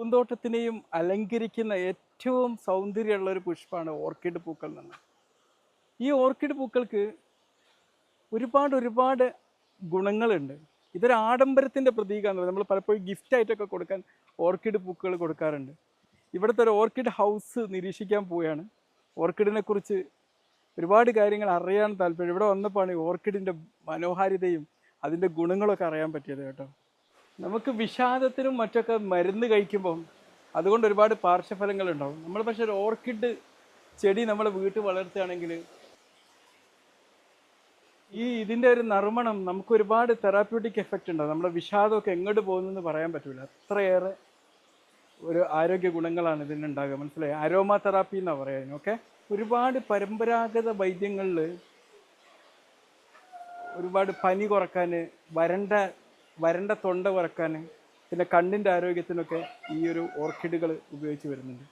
പൂന്തോട്ടത്തിനെയും അലങ്കരിക്കുന്ന ഏറ്റവും സൗന്ദര്യമുള്ള ഒരു പുഷ്പമാണ് ഓർക്കിഡ് പൂക്കൾ എന്ന് ഈ ഓർക്കിഡ് പൂക്കൾക്ക് ഒരുപാട് ഒരുപാട് ഗുണങ്ങളുണ്ട്. ഇതൊരു ആഡംബരത്തിന്റെ പ്രതീകമാണ്. നമ്മൾ പലപ്പോഴും ഗിഫ്റ്റ് ആയിട്ടൊക്കെ കൊടുക്കാൻ ഓർക്കിഡ് പൂക്കൾ കൊടുക്കാറുണ്ട്. ഇവിടുത്തെ ഒരു ഓർക്കിഡ് ഹൗസ് നിരീക്ഷിക്കാൻ പോവുകയാണ്. ഓർക്കിഡിനെ കുറിച്ച് ഒരുപാട് കാര്യങ്ങൾ അറിയാൻ താല്പര്യം. ഇവിടെ വന്നപ്പോഴാണ് ഓർക്കിഡിന്റെ മനോഹാരിതയും അതിന്റെ ഗുണങ്ങളൊക്കെ അറിയാൻ പറ്റിയത് കേട്ടോ. നമുക്ക് വിഷാദത്തിനും മറ്റൊക്കെ മരുന്ന് കഴിക്കുമ്പം അതുകൊണ്ട് ഒരുപാട് പാർശ്വഫലങ്ങൾ ഉണ്ടാവും നമ്മൾ പക്ഷേ ഒരു ഓർക്കിഡ് ചെടി നമ്മൾ വീട്ടിൽ വളർത്തുകയാണെങ്കിൽ ഈ ഇതിന്റെ ഒരു നറുമണം നമുക്ക് ഒരുപാട് തെറാപ്യൂട്ടിക് എഫക്റ്റ് ഉണ്ടാവും നമ്മുടെ വിഷാദമൊക്കെ എങ്ങോട്ട് പോകുന്നെന്ന് പറയാൻ പറ്റില്ല അത്രയേറെ ഒരു ആരോഗ്യ ഗുണങ്ങളാണ് ഇതിനുണ്ടാകുക മനസ്സിലായി? അരോമ തെറാപ്പി എന്നാണ് പറയുന്നത്. ഓക്കെ ഒരുപാട് പരമ്പരാഗത വൈദ്യങ്ങളിൽ ഒരുപാട് പനി കുറയ്ക്കാൻ വരണ്ട വരണ്ട തൊണ്ട കുറയ്ക്കാൻ പിന്നെ കണ്ണിന്റെ ആരോഗ്യത്തിനൊക്കെ ഈ ഒരു ഓർക്കിഡുകൾ ഉപയോഗിച്ച് വരുന്നുണ്ട്.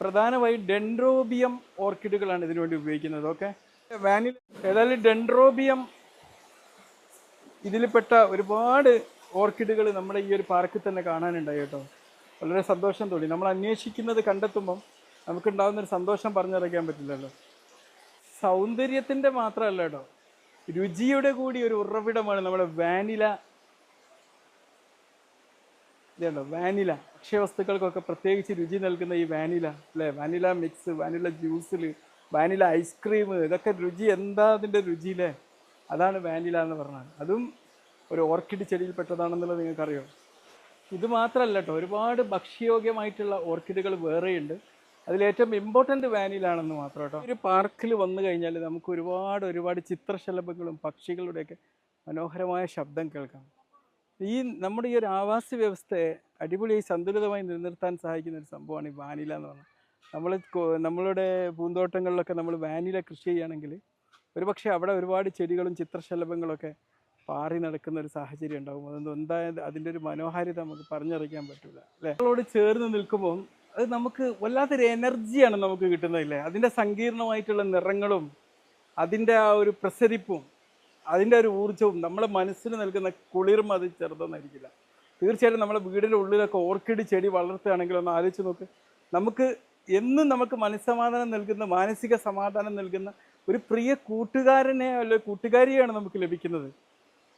പ്രധാനമായി ഡെൻഡ്രോബിയം ഓർക്കിഡുകളാണ് ഇതിനു വേണ്ടി ഉപയോഗിക്കുന്നത്. ഓക്കെ? വാനിൽ ഏതായാലും ഡെൻഡ്രോബിയം ഇതിൽപ്പെട്ട ഒരുപാട് ഓർക്കിഡുകൾ നമ്മുടെ ഈ ഒരു പാർക്കിൽ തന്നെ കാണാനുണ്ടായി കേട്ടോ. വളരെ സന്തോഷം തോന്നി. നമ്മൾ അന്വേഷിക്കുന്നത് കണ്ടെത്തുമ്പം നമുക്കുണ്ടാകുന്ന ഒരു സന്തോഷം പറഞ്ഞറിയിക്കാൻ പറ്റില്ലല്ലോ. സൗന്ദര്യത്തിന്റെ മാത്രമല്ല കേട്ടോ. രുചിയുടെ കൂടി ഒരു ഉറവിടമാണ് നമ്മുടെ വാനില ഇതുണ്ടോ? വാനില. ഭക്ഷ്യവസ്തുക്കൾക്കൊക്കെ പ്രത്യേകിച്ച് രുചി നൽകുന്ന ഈ വാനില അല്ലേ? വാനില മിക്സ് വാനില ജ്യൂസിൽ വാനില ഐസ്ക്രീം ഇതൊക്കെ രുചി എന്താ അതിന്റെ രുചിയിലെ അതാണ് വാനില എന്ന് പറഞ്ഞാൽ അതും ഒരു ഓർക്കിഡ് ചെടിയിൽ പെട്ടതാണെന്നുള്ളത് നിങ്ങൾക്കറിയോ? ഇത് മാത്രമല്ല കേട്ടോ ഒരുപാട് ഭക്ഷ്യയോഗ്യമായിട്ടുള്ള ഓർക്കിഡുകൾ വേറെയുണ്ട്. അതിലേറ്റവും ഇമ്പോർട്ടന്റ് വാനിലാണെന്ന് മാത്രം കേട്ടോ ഒരു പാർക്കിൽ വന്നു കഴിഞ്ഞാൽ നമുക്ക് ഒരുപാട് ഒരുപാട് ചിത്രശലഭങ്ങളും പക്ഷികളുടെയൊക്കെ മനോഹരമായ ശബ്ദം കേൾക്കാം. ഈ നമ്മുടെ ഈ ഒരു ആവാസ വ്യവസ്ഥയെ അടിപൊളിയായി സന്തുലിതമായി നിലനിർത്താൻ സഹായിക്കുന്ന ഒരു സംഭവമാണ് ഈ വാനില എന്ന് പറഞ്ഞാൽ. നമ്മൾ നമ്മളുടെ പൂന്തോട്ടങ്ങളിലൊക്കെ നമ്മൾ വാനില കൃഷി ചെയ്യുകയാണെങ്കിൽ ഒരുപക്ഷെ അവിടെ ഒരുപാട് ചെടികളും ചിത്രശലഭങ്ങളൊക്കെ പാറി നടക്കുന്ന ഒരു സാഹചര്യം ഉണ്ടാകും അതൊന്നും എന്തായാലും അതിന്റെ ഒരു മനോഹാരിത നമുക്ക് പറഞ്ഞറിയിക്കാൻ പറ്റില്ല അല്ലേ? നമ്മളോട് ചേർന്ന് നിൽക്കുമ്പോൾ അത് നമുക്ക് വല്ലാത്തൊരു എനർജിയാണ് നമുക്ക് കിട്ടുന്നതില്ലേ അതിന്റെ സങ്കീർണമായിട്ടുള്ള നിറങ്ങളും അതിന്റെ ആ ഒരു പ്രസരിപ്പും അതിന്റെ ഒരു ഊർജവും നമ്മളെ മനസ്സിന് നൽകുന്ന കുളിർമ അത് ചെറുതൊന്നായിരിക്കില്ല. തീർച്ചയായിട്ടും നമ്മുടെ വീടിന്റെ ഉള്ളിലൊക്കെ ഓർക്കിഡ് ചെടി വളർത്തുകയാണെങ്കിൽ ഒന്ന് ആലോചിച്ച് നോക്ക്. നമുക്ക് എന്നും നമുക്ക് മനസ്സമാധാനം നൽകുന്ന മാനസിക സമാധാനം നൽകുന്ന ഒരു പ്രിയ കൂട്ടുകാരനെ അല്ലെ കൂട്ടുകാരിയാണ് നമുക്ക് ലഭിക്കുന്നത്.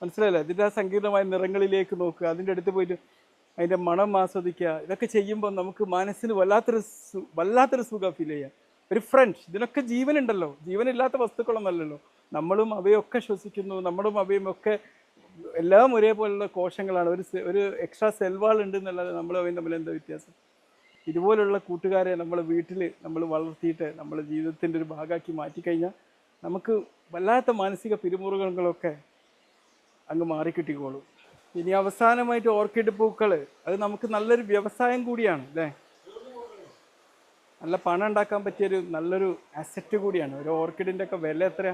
മനസ്സിലായില്ലേ? അതിന്റെ ആ സങ്കീർണമായ നിറങ്ങളിലേക്ക് നോക്കുക. അതിന്റെ അടുത്ത് പോയിട്ട് അതിന്റെ മണം ആസ്വദിക്കുക. ഇതൊക്കെ ചെയ്യുമ്പോൾ നമുക്ക് മനസ്സിന് വല്ലാത്തൊരു വല്ലാത്തൊരു സുഖം ഫീൽ ചെയ്യുക ഒരു ഫ്രണ്ട് ഇതിനൊക്കെ ജീവനുണ്ടല്ലോ. ജീവനില്ലാത്ത വസ്തുക്കളൊന്നല്ലല്ലോ നമ്മളും അവയൊക്കെ ശ്വസിക്കുന്നു നമ്മളും അവയും ഒക്കെ എല്ലാം ഒരേപോലുള്ള കോശങ്ങളാണ്. ഒരു ഒരു എക്സ്ട്രാ സെൽവാൾ ഉണ്ട് എന്നുള്ളത് നമ്മൾ അവയും തമ്മിൽ എന്താ വ്യത്യാസം? ഇതുപോലുള്ള കൂട്ടുകാരെ നമ്മൾ വീട്ടിൽ നമ്മൾ വളർത്തിയിട്ട് നമ്മൾ ജീവിതത്തിന്റെ ഒരു ഭാഗമാക്കി മാറ്റിക്കഴിഞ്ഞാൽ നമുക്ക് വല്ലാത്ത മാനസിക പിരിമുറുകളൊക്കെ അങ്ങ് മാറിക്കിട്ടിക്കോളും. ഇനി അവസാനമായിട്ട് ഓർക്കിഡ് പൂക്കൾ അത് നമുക്ക് നല്ലൊരു വ്യവസായം കൂടിയാണ് അല്ലേ? നല്ല പണം ഉണ്ടാക്കാൻ പറ്റിയൊരു നല്ലൊരു അസറ്റ് കൂടിയാണ്. ഒരു ഓർക്കിഡിന്റെ ഒക്കെ വില എത്ര?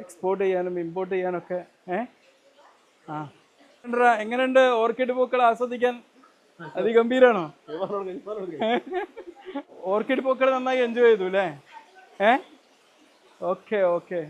എക്സ്പോർട്ട് ചെയ്യാനും ഇമ്പോർട്ട് ചെയ്യാനൊക്കെ ഏ? ആ? എങ്ങനെയുണ്ട് ഓർക്കിഡ് പൂക്കൾ ആസ്വദിക്കാൻ? അതിഗംഭീരാണോ ഓർക്കിഡ് പൂക്കൾ നന്നായി എൻജോയ് ചെയ്തു അല്ലേ ഏ? Okay okay